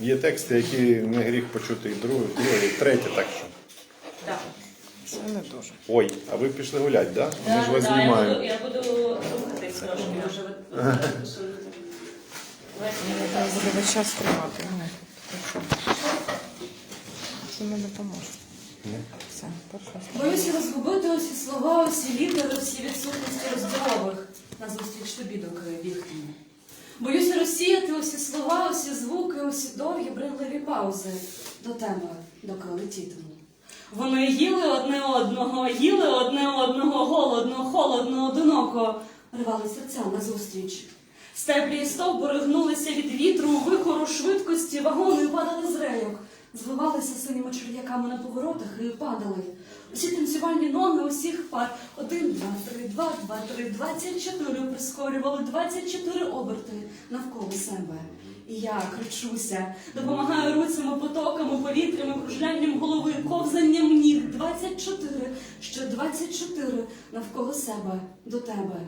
Є тексти, які не гріх почути і друге, і друге, і третє, так що. Так. Це не дуже. Ой, а ви пішли гуляти, так? Да? Ми ж вас Да, да, я буду, знімаємо. я буду рухатись трошки, може ви буде весь час тримати. Ну, так що. Це не допоможе. Все. Боюся розгубити усі слова, усі літери, всі відсутності розділових назустріч тобі, доки бігтиму. Боюся розсіяти усі слова, усі звуки, усі довгі, бредливі паузи до тебе, доки летітиму. Вони їли одне одного, їли одне одного, голодно, холодно, одиноко, рвали серця назустріч. Степлі і стовбури гнулися від вітру, вихору швидкості, вагони падали з рейок, звивалися синіми черв'яками на поворотах і падали. Усі танцювальні ноги усіх пар. Один, два, три, два, два, три, двадцять чотири прискорювали, двадцять чотири оберти навколо себе. І я кричуся, допомагаю руцями, потоками, повітрями, кружлянням голови, ковзанням ніг. Двадцять чотири, ще двадцять чотири навколо себе, до тебе.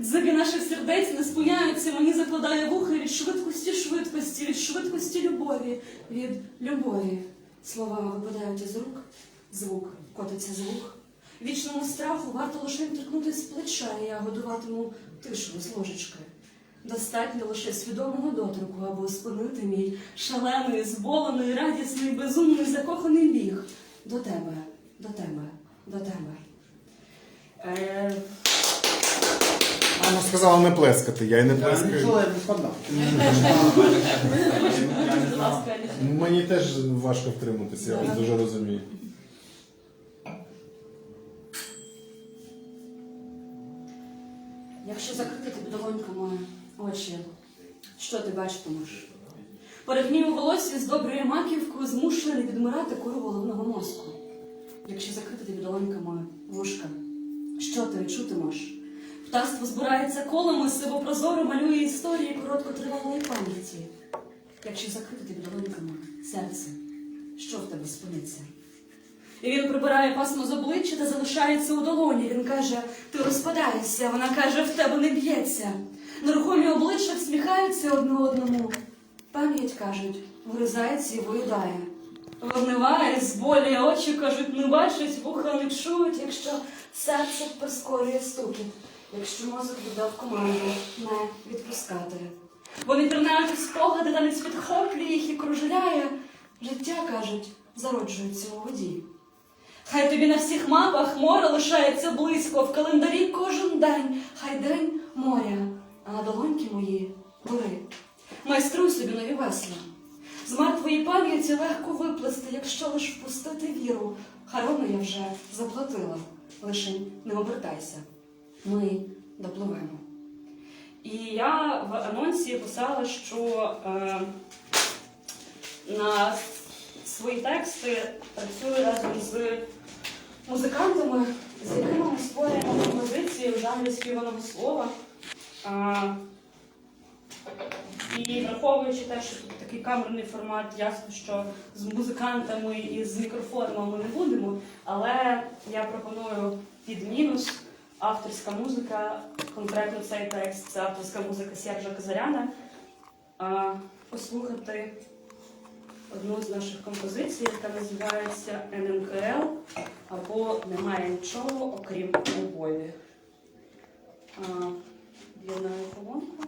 Дзиги наших сердець не спиняються, мені закладає вухи від швидкості швидкості, від швидкості любові, від любові. Слова випадають із рук, звук котиться з вух. Вічному страху варто лише торкнути з плеча, і я годуватиму тишу з ложечки. Достатньо лише свідомого доторку, аби спинити мій шалений, зболений, радісний, безумний, закоханий біг до тебе, до тебе, до тебе. Е, Мама сказала не плескати, я й не Я плескаю. нічого не складно. Будь ласка, Мені теж важко втриматися, я вас дуже розумію. Якщо закрити тобі моя очі, що ти бачитимеш? Перегнію волосся з доброю маківкою змушений відмирати кору головного мозку. Якщо закрити тобі долонька моя вушка, що ти чутимеш? Птаство збирається колами, сивопрозоро малює історії короткотривалої пам'яті. Якщо закрити долонька серце, що в тебе спиниться? І він прибирає пасмо з обличчя та залишається у долоні. Він каже: ти розпадаєшся. Вона каже, в тебе не б'ється. Нерухомі обличчя всміхаються одне одному. Пам'ять кажуть, вгризається і виїдає. Вогниває, зболює, очі кажуть, не бачать, вуха не чують, якщо серце прискорює стукіт, якщо мозок віддав команду не відпускати. Вони пірнають у спогади, танець підхоплює їх і кружляє. Життя, кажуть, зароджується у воді. Хай тобі на всіх мапах море лишається близько, в календарі кожен день, хай день моря, а на долоньки мої гори. Майструй собі нові весла. З мертвої пам'яті легко виплести, якщо лиш впустити віру. Харону я вже заплатила, лише не обертайся. Ми допливемо. І я в анонсі писала, що е, на свої тексти працюю разом з музикантами, з якими ми створюємо композиції в жанрі співаного слова. А, і враховуючи те, що тут такий камерний формат, ясно, що з музикантами і з мікрофонами ми не будемо, але я пропоную під мінус авторська музика, конкретно цей текст це авторська музика Сержа Казаряна. Послухати одну з наших композицій, яка називається НМКЛ або Немає нічого, окрім любові. Єднаю колонку.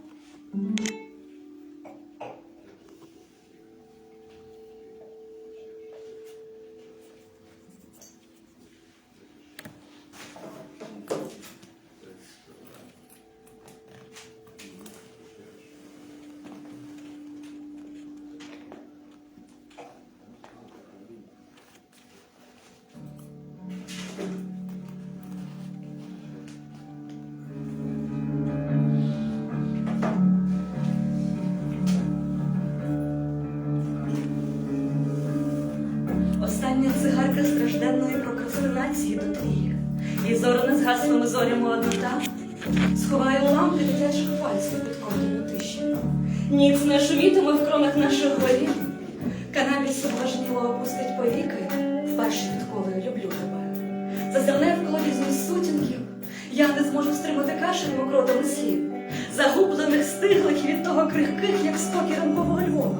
Я не зможу стримати кашель мокротами слів. Загубла розгублених, стиглих від того крихких, як спокій ранкового Львова.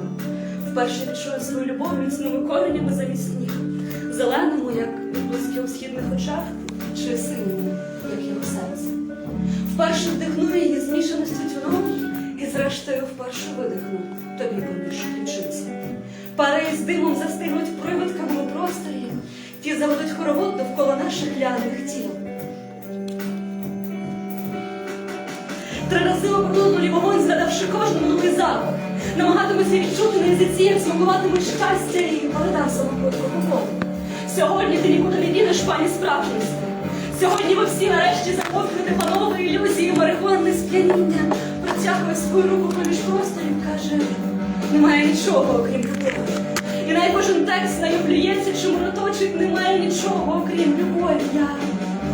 Вперше відчую свою любов міцними коренями завісні, зеленому, як відблиски у східних очах, чи синьому, як його серце. Вперше вдихну її змішану з і зрештою вперше видихну тобі поміж ключиці. Пари із димом застигнуть привидками у просторі, ті заведуть хоровод довкола наших ляних тіл. Три рази обернула лі вогонь, згадавши кожному новий запах. Намагатимуся відчути на язиці, як смакуватиме щастя і передам самокрутку походу. Сьогодні ти нікуди не підеш, пані справжності. Сьогодні ви всі нарешті захоплюєте панове ілюзії марихуани сп'яніння. Протягує свою руку поміж просторів, каже, немає нічого, окрім того. І най кожен текст на плюється чи мороточить, немає нічого, окрім любові. Я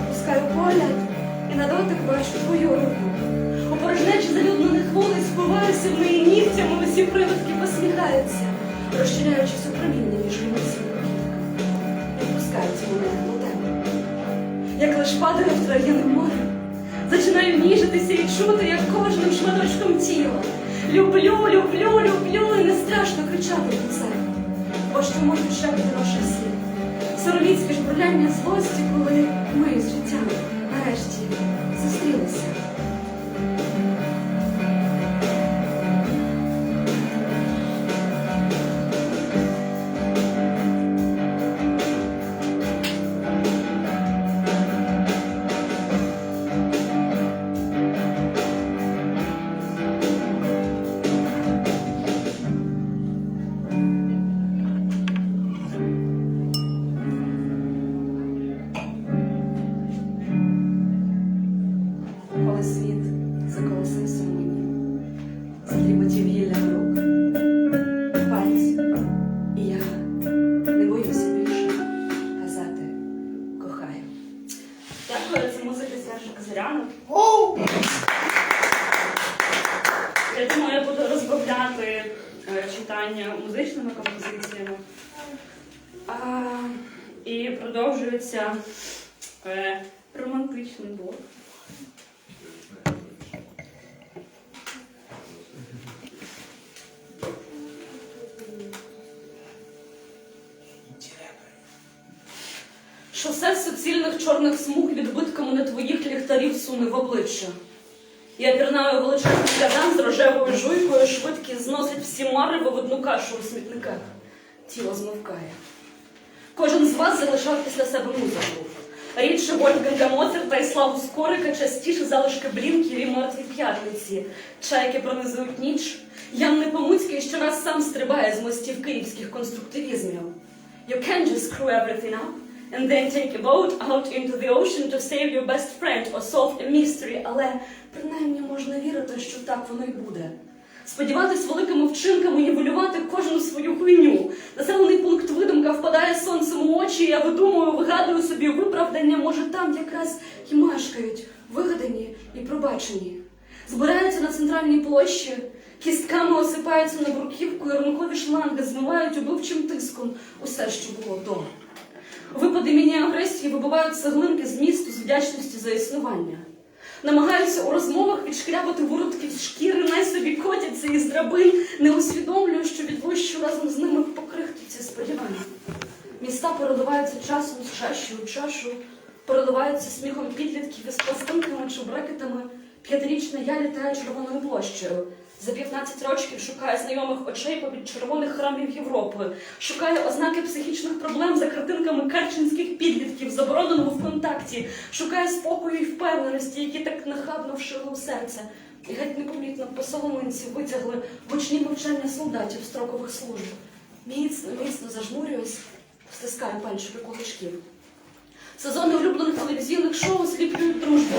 опускаю погляд і на дотик бачу твою руку. Порожнечі залюднених вулиць впиваюся в неї нігтями, усі привидки посміхаються, розчиняючись у проміння між емоціями. Відпускають мене до тебе. Як лиш падаю в троєне море, зачинаю ніжитися і чути, як кожним шматочком тіла. Люблю, люблю, люблю, і не страшно кричати про це. Бо що можуть шепти ваших слів. Сороміцьке ж бруляння злості, коли ми з життям нарешті зустрілися. Романтичний блок. Шосе суцільних чорних смуг відбитками не твоїх ліхтарів суне в обличчя. Я пірнаю величезний кадан з рожевою жуйкою, швидкі зносить всі марево в одну кашу у смітниках. Тіло змовкає. Кожен з вас залишав після себе музику. Рідше Вольфганга Моцарта і славу Скорика, частіше залишки блінків і мертві п'ятниці. Чайки пронизують ніч. Ян Непомуцький щораз сам стрибає з мостів київських конструктивізмів. You can't just screw everything up and then take a boat out into the ocean to save your best friend or solve a mystery, але принаймні можна вірити, що так воно й буде. Сподіватись великими вчинками нівелювати кожну свою хуйню. Населений пункт видумка впадає сонцем у очі, і я видумую, вигадую собі виправдання, може там якраз і мешкають, вигадані і пробачені. Збираються на центральній площі, кістками осипаються на бруківку, і ранкові шланги змивають убивчим тиском усе, що було до. Випади міні-агресії вибивають цеглинки з місту з вдячності за існування. Намагаюся у розмовах відшкрябати виродки з шкіри, най собі котяться із драбин, не усвідомлюю, що відвищу разом з ними покрихтуться сподівання. Міста переливаються часом з чаші у чашу, переливаються сміхом підлітків із пластинками чи брекетами. П'ятирічна я літаю червоною площею. За 15 років шукає знайомих очей побід червоних храмів Європи, шукає ознаки психічних проблем за картинками керченських підлітків, забороненому в контакті, шукає спокою і впевненості, які так нахабно вшили у серце. І геть непомітно по соломинці витягли гучні мовчання солдатів строкових служб. Міцно, міцно зажмурююсь, стискаю пальчики кулачків. Сезони улюблених телевізійних шоу сліплюють дружбу.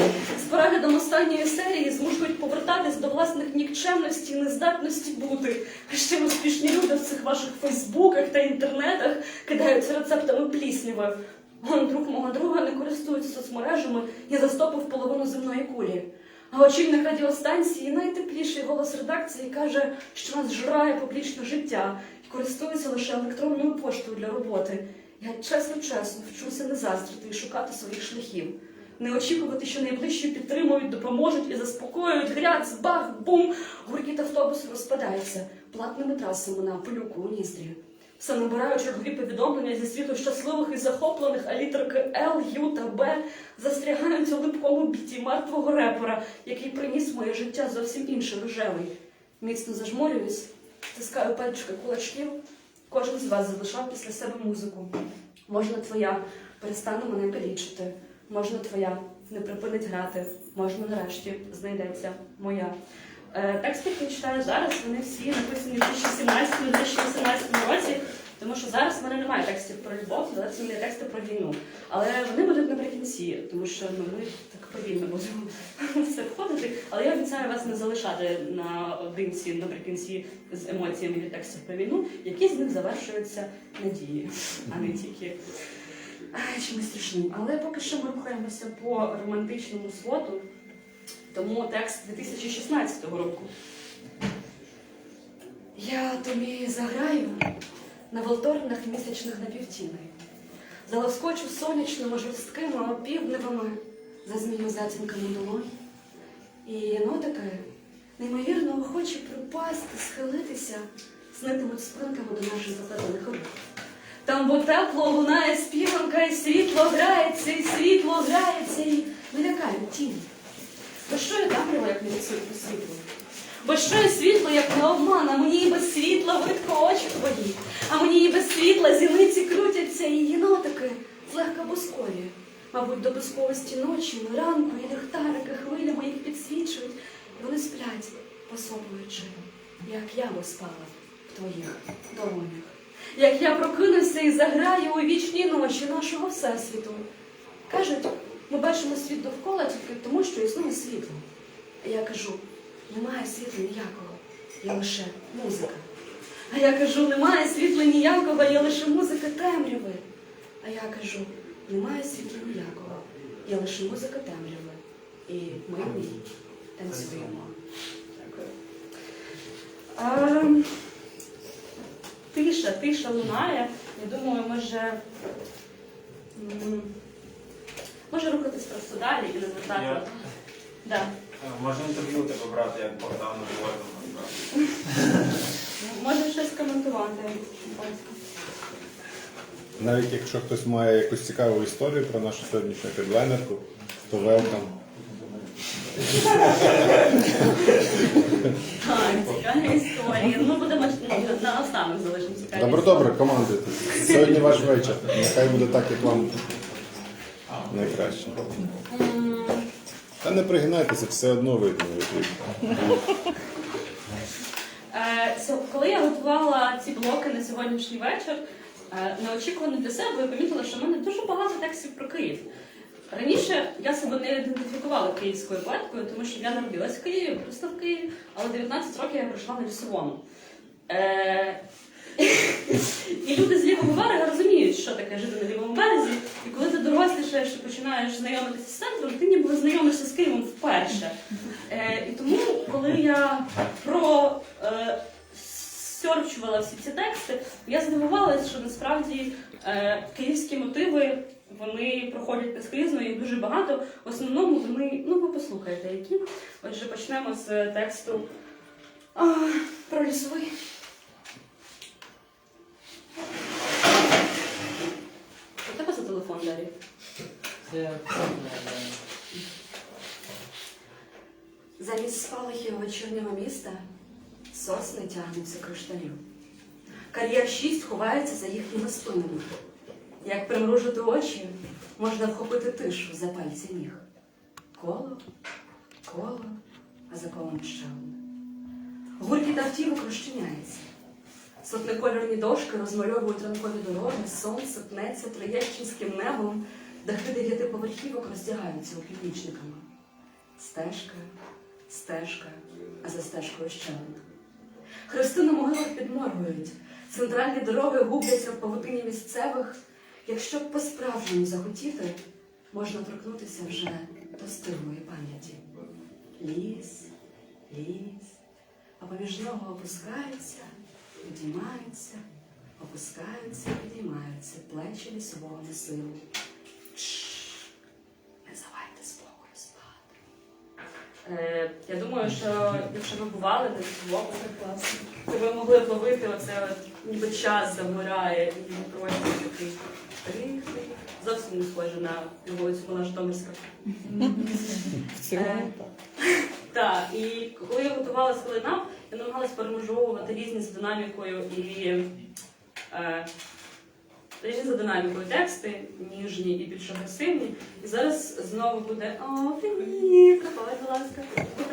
З переглядом останньої серії змушують повертатись до власних нікчемності і нездатності бути. А ще успішні люди в цих ваших фейсбуках та інтернетах кидаються рецептами плісняви. Вон друг мого друга не користується соцмережами і застопив половину земної кулі. А очільник радіостанції найтепліший голос редакції каже, що нас жрає публічне життя і користується лише електронною поштою для роботи. Я чесно-чесно вчуся не заздрити і шукати своїх шляхів. Не очікувати, що найближчі підтримують, допоможуть і заспокоюють. Гряц, бах, бум. Гуркіт автобус розпадається платними трасами на пилюку у Ніздрі. Все набираю чергові повідомлення зі світу щасливих і захоплених, а літерки Л, Ю та Б застрягають у липкому біті мертвого репера, який приніс моє життя зовсім інший рожевий. Міцно зажмурююсь, стискаю пальчики кулачків. Кожен з вас залишав після себе музику. Можна твоя перестане мене калічити, можна твоя не припинить грати, можна нарешті знайдеться моя. Е, тексти, які читаю зараз, вони всі написані в 2017-2018 році, тому що зараз в мене немає текстів про любов, зараз в мене тексти про війну. Але вони будуть наприкінці, тому що ну, ми так повільно будемо в це входити. Але я обіцяю вас не залишати на одинці наприкінці з емоціями від текстів про війну, які з них завершуються надією, а не тільки чимось страшним. Але поки що ми рухаємося по романтичному своту. Тому текст 2016 року. Я тобі заграю на волторнах місячних напівтіни. Залоскочу сонячними жорсткими опівневими за змію затінками долонь. І єнотики неймовірно охочі припасти, схилитися, снитимуть спинками до наших заплетених рук. Там бо тепло лунає співанка, і світло грається, і світло грається, і не лякають тіні. Бо що я темрява, як не відсутне світло? Бо що я світло, як не а мені і без світла видко очі твої, а мені і без світла зіниці крутяться, і єнотики злегка бускові. Мабуть, до бусковості ночі, ранку і ліхтарики хвилями їх сплять, як я би спала в твоїх долонях. Як я прокинуся і заграю у вічні ночі нашого всесвіту. Кажуть, ми бачимо світ довкола тільки тому, що існує світло. А я кажу, немає світла ніякого, є лише музика. А я кажу, немає світла ніякого, є лише музика темряви. А я кажу, немає світла ніякого, є лише музика темряви. І ми в ній танцюємо. Ем, Тиша, тиша лунає. Я думаю, може. Може рухатись просто далі і не звертати. Я- Да. Е, Можна інтерв'ю тебе брати, як Богдану Гордону брати. Може щось коментувати. Навіть якщо хтось має якусь цікаву історію про нашу сьогоднішню хедлайнерку, то велкам. Добре, добре, командуйте. Сьогодні ваш вечір. Нехай буде так, як вам найкраще. Та не пригинайтеся, все одно видно. Е, Коли я готувала ці блоки на сьогоднішній вечір, е, неочікувано для себе я помітила, що в мене дуже багато текстів про Київ. Раніше я себе не ідентифікувала київською поеткою, тому що я народилась в Києві, виросла в Києві, але 19 років я пройшла на лісовому. Е, І люди з лівого берега розуміють, що таке жити на лівому березі. І коли ти дорослішаєш і починаєш знайомитися з центром, ти ніби знайомишся з Києвом вперше. Е, І тому, коли я про е, всі ці тексти, я здивувалася, що насправді е, київські мотиви вони проходять наскрізно, їх дуже багато. В основному вони, ну ви послухаєте, які. Отже, почнемо з тексту а, про лісовий. У тебе за телефон далі? Це Замість спалахів вечірнього міста сосни тягнуться кришталю. Кар'єр 6 ховається за їхніми спинами. Як примружити очі, можна вхопити тишу за пальці ніг. Коло, коло, а за колом ще одне. Гуркіт автівок розчиняється. Сотникольорні дошки розмальовують ранкові дороги, сонце пнеться троєщинським небом, дахи дев'ятиповерхівок роздягаються опівнічниками. Стежка, стежка, а за стежкою ще одна. Хрести на могилах підморгують, центральні дороги губляться в павутині місцевих. Якщо по-справжньому захотіти, можна торкнутися вже до стиглої пам'яті. Ліс, ліс, а поміж нього опускаються, підіймаються, опускаються, підіймаються плечі лісового масиву. Я думаю, що якщо ви бували десь в описах класно, то ви могли б ловити оце от, ніби час замирає, і він пройде такий трих, зовсім не схоже на вулицю Вона Житомирська. Так. І коли я готувала селенап, я намагалась перемежовувати різні з динамікою і е, різні за динамікою тексти, ніжні і більш агресивні. І зараз знову буде О, привіт! Капалай, будь ласка, купа.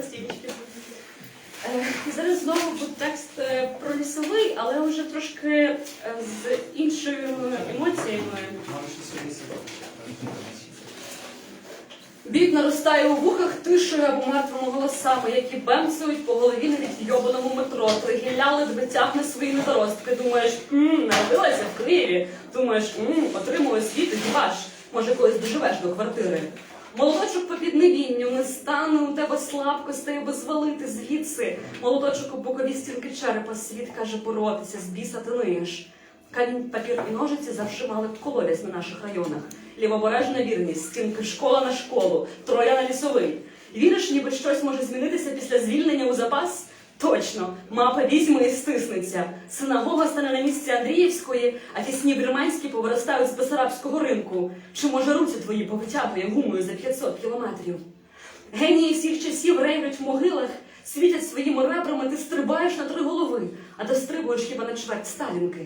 Е, і зараз знову буде текст е, про лісовий, але вже трошки е, з іншими емоціями. Бід наростає у вухах тишою або мертвими голосами, які бемцують по голові на відйобаному метро. Тригіляли дбитяг на свої недоростки. Думаєш, мм, народилася в Києві. Думаєш, мм, отримую освіту, діваш. Може, колись доживеш до квартири. Молоточок по підневінню, не стане у тебе слабкостей, аби звалити звідси. Молоточок у бокові стінки черепа, світ каже боротися, з біса ти ниєш. Камінь, папір і ножиці завжди мали колодязь на наших районах. Лівобережна вірність, стінки школа на школу, троя на лісовий. Віриш, ніби щось може змінитися після звільнення у запас? Точно, мапа візьме і стиснеться. Синагога стане на місці Андріївської, а тісні бреманські повиростають з Бесарабського ринку. Чи може руці твої повитягує гумою за 500 кілометрів? Генії всіх часів рейвлять в могилах, світять своїми ребрами, ти стрибаєш на три голови, а дострибуєш хіба на чверть сталінки.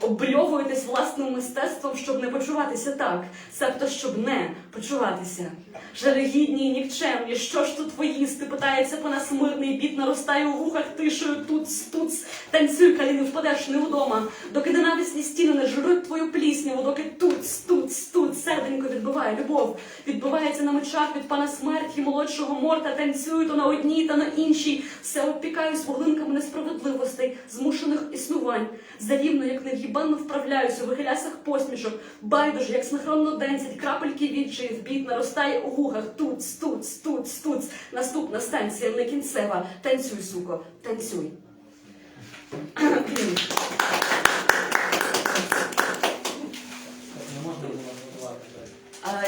Обльовуєтесь власним мистецтвом, щоб не почуватися так, себто щоб не почуватися. Жалюгідні і нікчемні, що ж тут поїсти? Питається панас мирний, бід наростає у вухах тишею, туц, туц, танцюй, калі не впадеш не вдома, доки ненависні стіни не жруть твою плісняву, доки туц, туц, туц, серденько відбиває любов, відбивається на мечах від пана смерті, молодшого морта, танцюю то на одній, та на іншій, все обпікаюсь вуглинками несправедливостей, змушених існувань, завівно, як нев'їбанно вправляюсь у вихилясах посмішок, байдуже, як синхронно денцять, крапельки відчаї в бід наростає у гугах, туц, туц, туц, туц, наступна станція не кінцева, танцюй, суко, танцюй.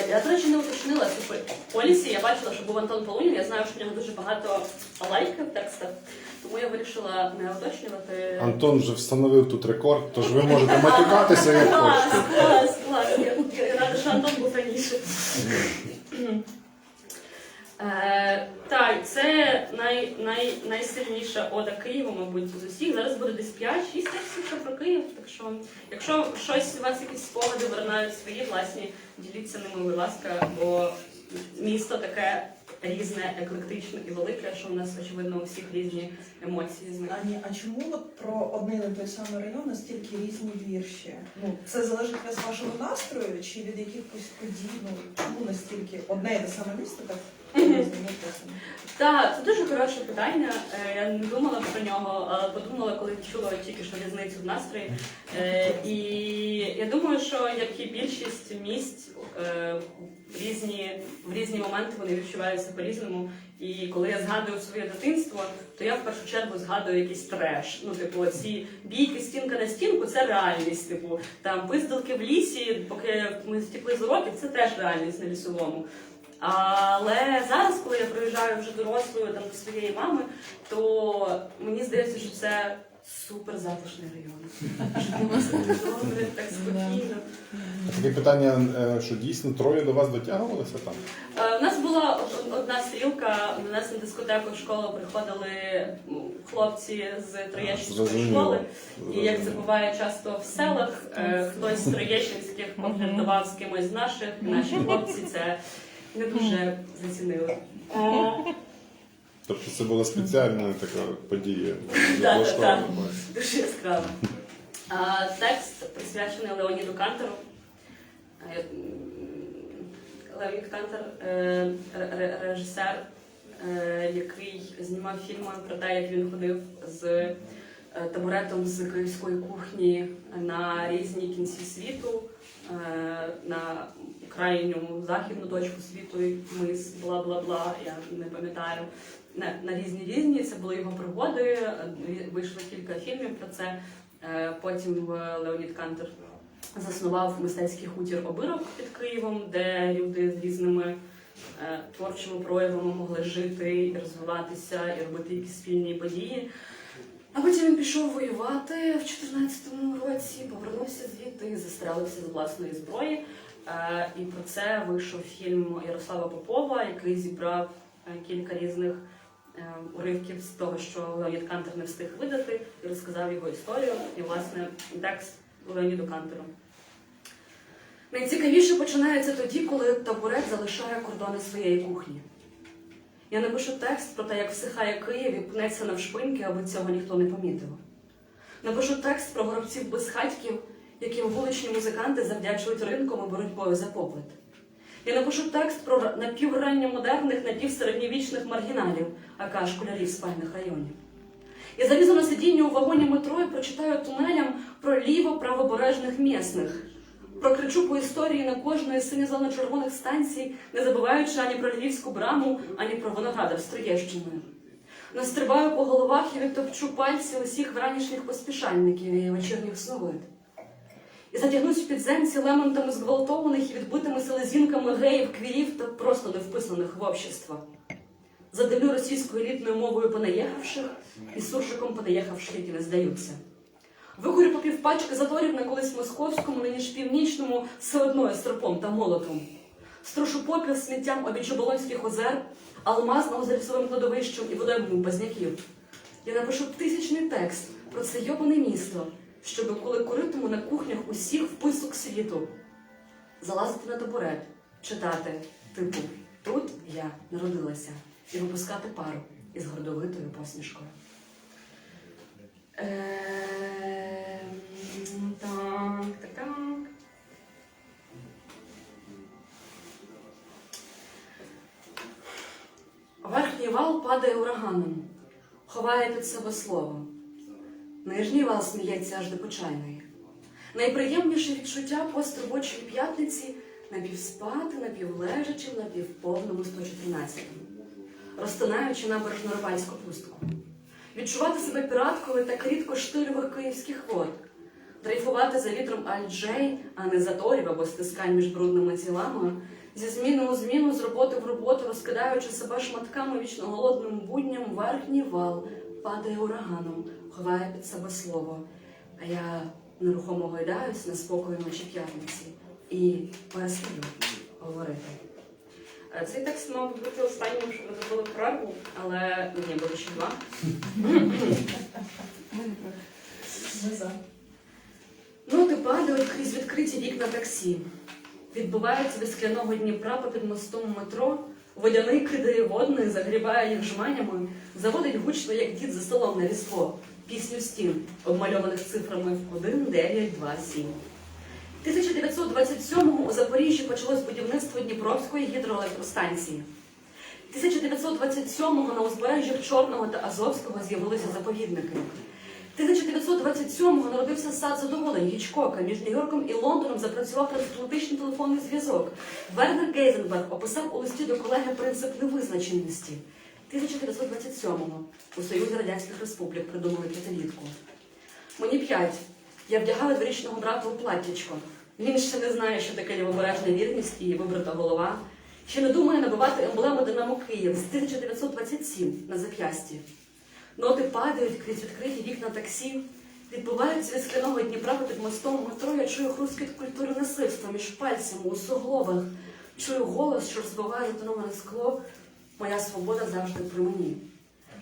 Я, до речі, не уточнила полісі. Я бачила, що був Антон Полунін. Я знаю, що в нього дуже багато лайків текстах, тому я вирішила не уточнювати. Антон вже встановив тут рекорд, тож ви можете матюкатися як Клас, хочете. клас, клас. Я, я рада, що Антон був раніше. Е, так, це най, най, найсильніша ода Києву, мабуть, з усіх. Зараз буде десь 5-6 текстів ще про Київ. Так що, якщо щось у вас якісь спогади виринають свої власні, діліться ними, будь ласка, бо місто таке різне, еклектичне і велике, що у нас, очевидно, у всіх різні емоції з. Ані, а чому от про одне і той самий район настільки різні вірші? Ну, це залежить від вашого настрою чи від якихось подій? Ну, чому настільки одне і те саме місто так? Так, це дуже хороше питання. Е, Я не думала про нього, але подумала, коли чула тільки що різницю в настрої. Е, І я думаю, що як і більшість місць е, в різні, в різні моменти вони відчуваються по-різному. І коли я згадую своє дитинство, то я в першу чергу згадую якийсь треш. Ну, типу, ці бійки стінка на стінку це реальність. Типу, там пиздилки в лісі, поки ми стікли з уроків, це теж реальність на лісовому. Але зараз, коли я приїжджаю вже дорослою там до своєї мами, то мені здається, що це супер затишний район. Так добре, так спокійно. Таке питання, е, що дійсно троє до вас дотягувалися там? Е, У нас була одна стрілка, до нас на дискотеку в школу приходили ну, хлопці з Троєщинської школи. І як це буває часто в селах, е, хтось з Троєщинських поглядував з кимось з наших, наші хлопці це не дуже зацінили. Тобто це була спеціальна така подія Так, так, так. Дуже яскраво. А, Текст присвячений Леоніду Кантору. Е, Леонід Кантор е, ре- ре- режисер, е, який знімав фільми про те, як він ходив з табуретом з київської кухні на різні кінці світу, на крайню західну точку світу, мис, бла-бла-бла, я не пам'ятаю. На, на різні різні це були його пригоди. Вийшло кілька фільмів про це. Е, Потім е, Леонід Кантер заснував мистецький хутір обирок під Києвом, де люди з різними е, творчими проявами могли жити і розвиватися, і робити якісь спільні події. А потім він пішов воювати в 14-му році, повернувся звідти і застрелився з власної зброї. І про це вийшов фільм Ярослава Попова, який зібрав кілька різних уривків з того, що Леонід Кантер не встиг видати, і розказав його історію. І, власне, текст Леоніду Кантеру. Найцікавіше починається тоді, коли табурет залишає кордони своєї кухні. Я напишу текст про те, як всихає Київ і пнеться навшпиньки, аби цього ніхто не помітив. Напишу текст про горобців безхатьків, яким вуличні музиканти завдячують ринком і боротьбою за попит. Я напишу текст про напівранньомодерних, напівсередньовічних маргіналів, ака школярів спальних районів. Я залізу на сидіння у вагоні метро і прочитаю тунелям про ліво-правобережних місних. Прокричу по історії на кожної синьо-зелено-червоних станцій, не забуваючи ані про львівську браму, ані про виноградар з Троєщиною. Настрибаю по головах і відтопчу пальці усіх вранішніх поспішальників і вечірніх сновид. І затягнусь в підземці лемонтами зґвалтованих і відбитими селезінками геїв, квірів та просто невписаних в общество. Задивлю російською елітною мовою понаїхавших і суржиком понаїхавших, які не здаються. Викурю по півпачки заторів на колись московському, нині ж північному, все одно із серпом та молотом. Струшу попіл сміттям обічоболонських озер, алмазного за лісовим кладовищем і водоймом базняків. Я напишу тисячний текст про це йобане місто, щоб коли куритиму на кухнях усіх вписок світу, залазити на табурет, читати, типу, тут я народилася, і випускати пару із гордовитою посмішкою. Ем, Так, так, так. Верхній вал падає ураганом, ховає під себе слово. Нижній вал сміється аж до почайної. Найприємніше відчуття постробочої п'ятниці напівспати, напівлежачи напівповному 114-му, розтинаючи набережну Рибальську пустку. Відчувати себе піраткою так рідко штильових київських вод, дрейфувати за вітром Аль-Джей, а не заторів або стискань між брудними тілами, зі зміни у зміну, з роботи в роботу, розкидаючи себе шматками вічно голодним будням, верхній вал падає ураганом, ховає під себе слово. А я нерухомо гойдаюсь на спокою ночі п'ятниці і перестаю говорити. Е, Цей текст мав би бути останнім, що ми зробили перерву, але ні, буде ще два. Ноти падають крізь відкриті вікна таксі. Відбуваються від скляного Дніпра попід мостом метро. Водяний кидає водний, загрібає їх жманями, заводить гучно, як дід за столом на різдво, пісню стін, обмальованих цифрами 1, 9, 2, 7. 1927-му у Запоріжжі почалось будівництво Дніпровської гідроелектростанції. 1927-го на узбережжях Чорного та Азовського з'явилися заповідники. 1927-го народився сад задоволень Гічкока. Між Нью-Йорком і Лондоном запрацював трансатлантичний телефонний зв'язок. Вернер Гейзенберг описав у листі до колеги принцип невизначеності. 1927-го у Союзі Радянських Республік придумали п'ятилітку. Мені п'ять. Я вдягала дворічного брата у платтячко. Він ще не знає, що таке лівобережна вірність і вибрита голова. Ще не думає набивати емблему Динамо Київ з 1927 на зап'ясті. Ноти падають крізь відкриті вікна таксі, відбуваються від скляного Дніпра під мостом метро. Я чую хрускіт культури насильства між пальцями у суглобах. Чую голос, що розбиває затоноване скло. Моя свобода завжди при мені.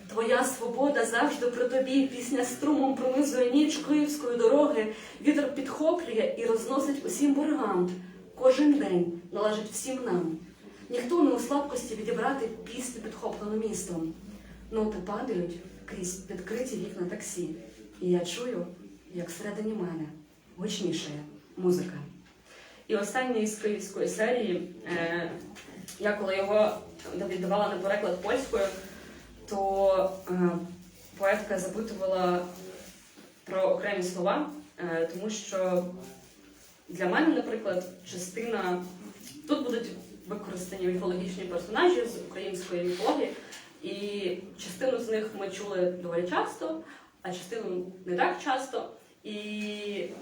Твоя свобода завжди при тобі. Пісня струмом пронизує ніч київської дороги. Вітер підхоплює і розносить усім боргам. Кожен день належить всім нам. Ніхто не у слабкості відібрати пісню підхоплену містом. Ноти падають крізь відкриті вікна таксі. І я чую, як всередині мене гучнішає музика. І останній з київської серії, е, я коли його віддавала на переклад польською, то е, поетка запитувала про окремі слова, е, тому що для мене, наприклад, частина тут будуть використані міфологічні персонажі з української міфології, і частину з них ми чули доволі часто, а частину не так часто. І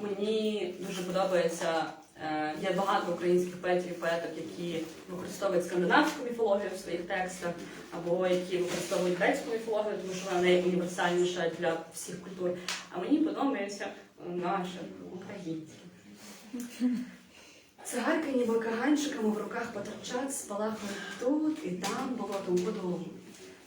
мені дуже подобається. Е, Є багато українських поетів і поеток, які використовують скандинавську міфологію в своїх текстах, або які використовують грецьку міфологію, тому що вона найуніверсальніша для всіх культур. А мені подобається наша українська. Цигарки ніби каганчиками в руках потерчать, спалахують тут і там болотом подолу.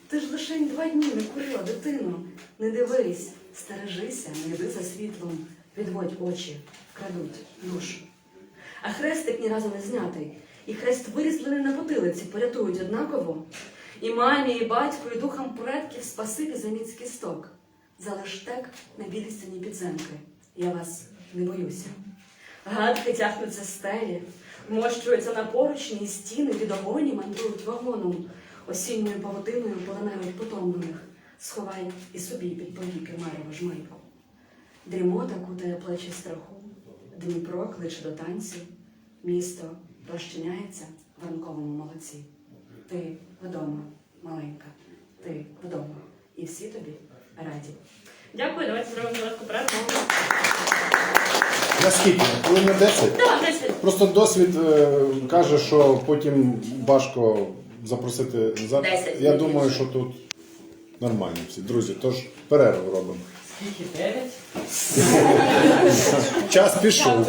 Ти ж лише два дні не курила, дитину. Не дивись, стережися, не йди за світлом, відводь очі, вкрадуть душу. А хрестик ні разу не знятий, і хрест вирізблений на потилиці порятують однаково. І мамі, і батьку, і духам предків спасибі за міць кісток. Залештек на білій стіні підземки. Я вас не боюся. Гадки тягнуться стелі, вмощуються на поручні і стіни, від огоні мандрують вагоном, осінньою павутиною полинають потомлених, сховай і собі під повіки марево жмайку. Дрімота кутає плечі страху, Дніпро кличе до танців, місто розчиняється в ранковому молоці. Ти вдома, маленька, ти вдома, і всі тобі раді. Дякую, давайте зробимо легку перерву. Наскільки? Хвилин на 10? Так, 10. Просто досвід е, каже, що потім важко запросити назад. Десять, Я думаю, що тут нормально всі. Друзі, тож перерву робимо. Скільки? Дев'ять? Час пішов.